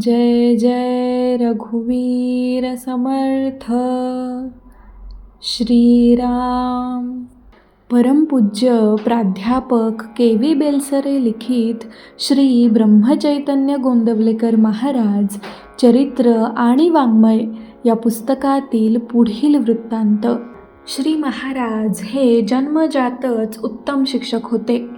जय जय रघुवीर समर्थ। श्रीराम। परमपूज्य प्राध्यापक के व्ही बेलसरे लिखित श्री ब्रह्मचैतन्य गोंदवलेकर महाराज चरित्र आणि वाङ्मय या पुस्तकातील पुढील वृत्तांत. श्री महाराज हे जन्मजातच उत्तम शिक्षक होते.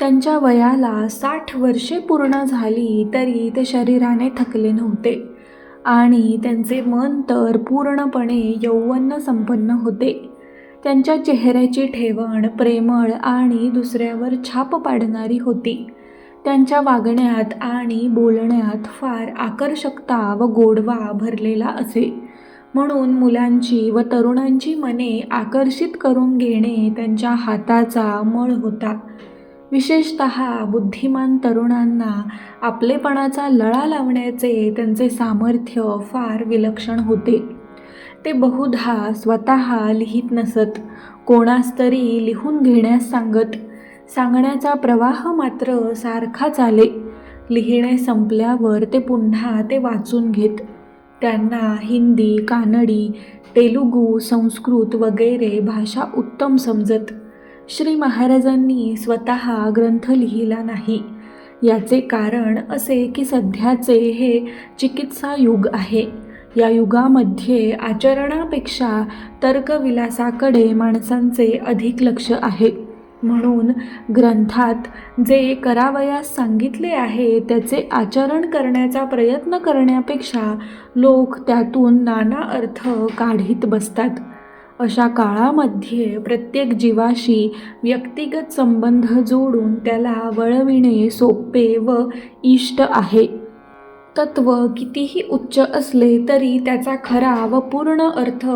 त्यांच्या वयाला साठ वर्षे पूर्ण झाली तरी ते शरीराने थकले नव्हते. आणि त्यांचे मन तर पूर्णपणे यौवन संपन्न होते. त्यांच्या चेहऱ्याची ठेवण प्रेमळ आणि दुसऱ्यावर छाप पाडणारी होती. त्यांच्या वागण्यात आणि बोलण्यात फार आकर्षकता व गोडवा भरलेला असे. म्हणून मुलांची व तरुणांची मने आकर्षित करून घेणे त्यांच्या हाताचा मळ होता. विशेषत बुद्धिमान तरुणांना आपलेपणाचा लळा लावण्याचे त्यांचे सामर्थ्य फार विलक्षण होते. ते बहुधा स्वतः लिहित नसत. कोणास तरी लिहून घेण्यास सांगत. सांगण्याचा प्रवाह मात्र सारखा चाले. लिहिणे संपल्यावर ते पुन्हा ते वाचून घेत. त्यांना हिंदी कानडी तेलुगू संस्कृत वगैरे भाषा उत्तम समजत. श्री महाराजांनी स्वतः ग्रंथ लिहिला नाही. याचे कारण असे की सध्याचे हे चिकित्सा युग आहे. या युगामध्ये आचरणापेक्षा तर्कविलासाकडे माणसांचे अधिक लक्ष आहे. म्हणून ग्रंथात जे करावयास सांगितले आहे त्याचे आचरण करण्याचा प्रयत्न करण्यापेक्षा लोक त्यातून नाना अर्थ काढीत बसतात. अशा काळामध्ये प्रत्येक जीवाशी व्यक्तिगत संबंध जोडून त्याला वळविणे सोपे व इष्ट आहे. तत्व कितीही उच्च असले तरी त्याचा खरा व पूर्ण अर्थ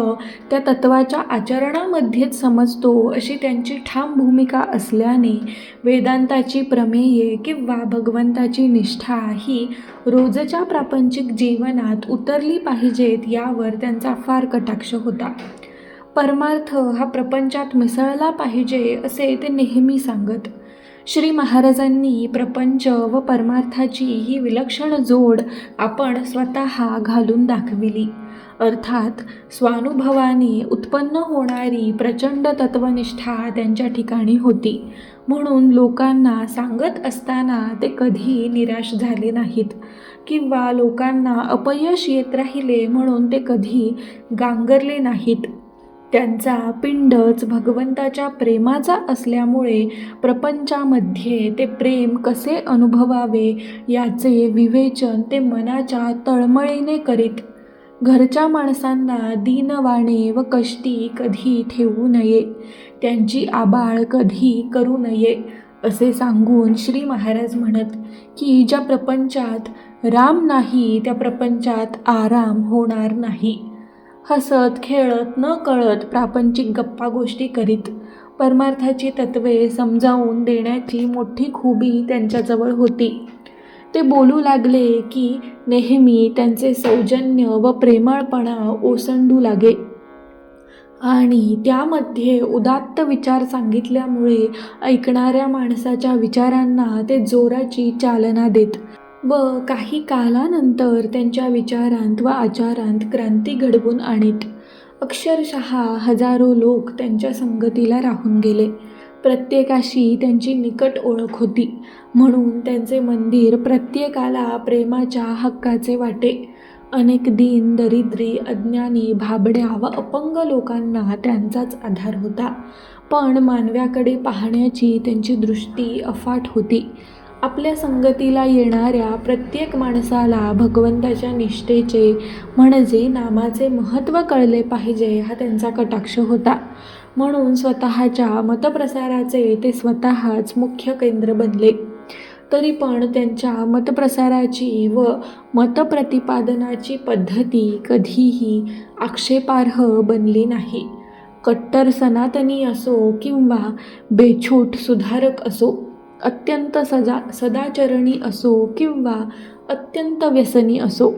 त्या तत्वाच्या आचरणामध्येच समजतो अशी त्यांची ठाम भूमिका असल्याने वेदांताची प्रमेये किंवा भगवंताची निष्ठा ही रोजच्या प्रापंचिक जीवनात उतरली पाहिजेत यावर त्यांचा फार कटाक्ष होता. परमार्थ हा प्रपंचात मिसळला पाहिजे असे ते नेहमी सांगत. श्री महाराजांनी प्रपंच व परमार्थाची ही विलक्षण जोड आपण स्वतः घालून दाखविली. अर्थात स्वानुभवाने उत्पन्न होणारी प्रचंड तत्वनिष्ठा त्यांच्या ठिकाणी होती. म्हणून लोकांना सांगत असताना ते कधी निराश झाले नाहीत. किंवा लोकांना अपयश येत राहिले म्हणून ते कधी गांगरले नाहीत. त्यांचा पिंडच भगवंताच्या प्रेमाचा असल्यामुळे प्रपंचामध्ये ते प्रेम कसे अनुभवावे याचे विवेचन ते मनाच्या तळमळीने करीत. घरच्या माणसांना दीनवाणे व कष्टी कधी ठेवू नये त्यांची आबाळ कधी करू नये असे सांगून श्री महाराज म्हणत की ज्या प्रपंचात राम नाही त्या प्रपंचात आराम होणार नाही. हसत खेळत न कळत प्रापंचिक गप्पा गोष्टी करीत. परमार्थाची तत्वे समजावून देण्याची मोठी खुबी त्यांच्याजवळ होती. ते बोलू लागले की नेहमी त्यांचे सौजन्य व प्रेमळपणा ओसंडू लागे. आणि त्यामध्ये उदात्त विचार सांगितल्यामुळे ऐकणाऱ्या माणसाच्या विचारांना ते जोराची चालना देत. व काही कालानंतर त्यांच्या विचारांत व आचारांत क्रांती घडवून आणीत. अक्षरशः हजारो लोक त्यांच्या संगतीला राहून गेले. प्रत्येकाशी त्यांची निकट ओळख होती. म्हणून त्यांचे मंदिर प्रत्येकाला प्रेमाच्या हक्काचे वाटे. अनेक दीन दरिद्री अज्ञानी भाबड्या व अपंग लोकांना त्यांचाच आधार होता. पण मानव्याकडे पाहण्याची त्यांची दृष्टी अफाट होती. आपल्या संगतीला येणाऱ्या प्रत्येक माणसाला भगवंताच्या निष्ठेचे म्हणजे नामाचे महत्त्व कळले पाहिजे हा त्यांचा कटाक्ष होता. म्हणून स्वतःच्या मतप्रसाराचे ते स्वतःच मुख्य केंद्र बनले. तरी पण त्यांच्या मतप्रसाराची व मतप्रतिपादनाची पद्धती कधीही आक्षेपार्ह बनली नाही. कट्टर सनातनी असो किंवा बेछूट सुधारक असो अत्यंत सजा सदाचरणी असो किंवा अत्यंत व्यसनी असो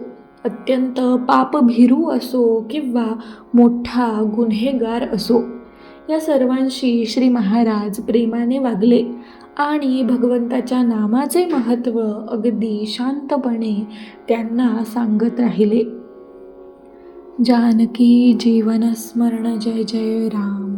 अत्यंत पापभिरू असो किंवा मोठा गुन्हेगार असो या सर्वांशी श्री महाराज प्रेमाने वागले आणि भगवंताच्या नामाचे महत्त्व अगदी शांतपणे त्यांना सांगत राहिले. जानकी जीवनस्मरण जय जय राम.